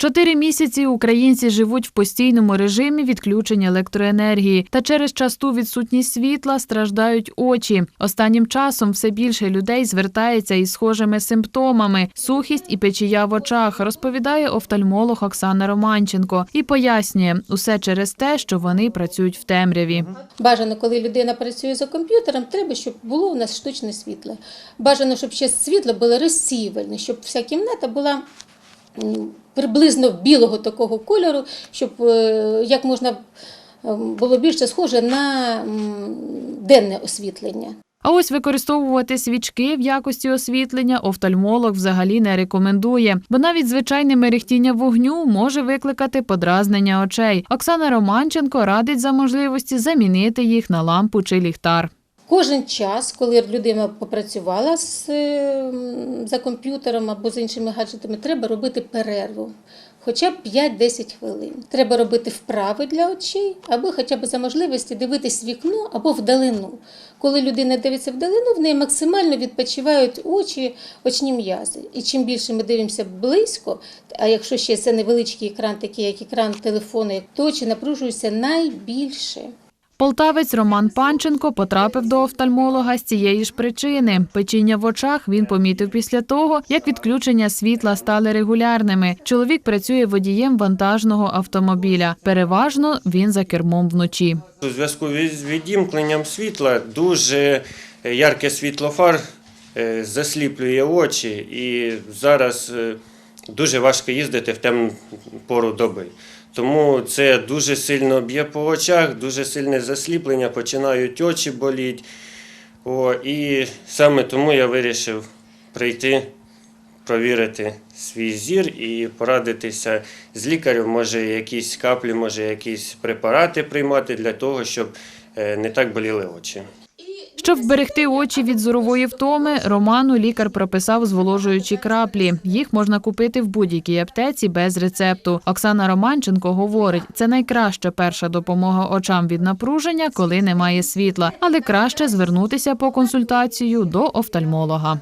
Чотири місяці українці живуть в постійному режимі відключення електроенергії, та через часту відсутність світла страждають очі. Останнім часом все більше людей звертається із схожими симптомами: сухість і печія в очах, розповідає офтальмолог Оксана Романченко і пояснює усе через те, що вони працюють в темряві. Бажано, коли людина працює за комп'ютером, треба, щоб було у нас штучне світло. Бажано, щоб ще світло було розсіювальне, щоб вся кімната була приблизно білого такого кольору, щоб е, як можна ем, було більше схоже на денне освітлення. А ось використовувати свічки в якості освітлення офтальмолог взагалі не рекомендує, бо навіть звичайне мерехтіння вогню може викликати подразнення очей. Оксана Романченко радить за можливості замінити їх на лампу чи ліхтар. Кожен час, коли людина попрацювала з, е, за комп'ютером або з іншими гаджетами, треба робити перерву. Хоча б 5-10 хвилин. Треба робити вправи для очей, або хоча б за можливості дивитись вікно або вдалину. Коли людина дивиться вдалину, в неї максимально відпочивають очі, очні м'язи. І чим більше ми дивимося близько, а якщо ще це невеличкий екран, такий як екран телефону, то очі напружуються найбільше. Полтавець Роман Панченко потрапив до офтальмолога з цієї ж причини. Печіння в очах він помітив після того, як відключення світла стали регулярними. Чоловік працює водієм вантажного автомобіля. Переважно він за кермом вночі. У зв'язку з відімкненням світла дуже ярке світло фар е, засліплює очі, і зараз е, дуже важко їздити в темну пору доби. Тому це дуже сильно б'є по очах, дуже сильне засліплення, починають очі боліти. І саме тому я вирішив прийти, провірити свій зір і порадитися з лікарем, може якісь каплі, може якісь препарати приймати для того, щоб е, не так боліли очі. Щоб вберегти очі від зорової втоми, Роману лікар прописав зволожуючі краплі. Їх можна купити в будь-якій аптеці без рецепту. Оксана Романченко говорить, це найкраща перша допомога очам від напруження, коли немає світла, але краще звернутися по консультацію до офтальмолога.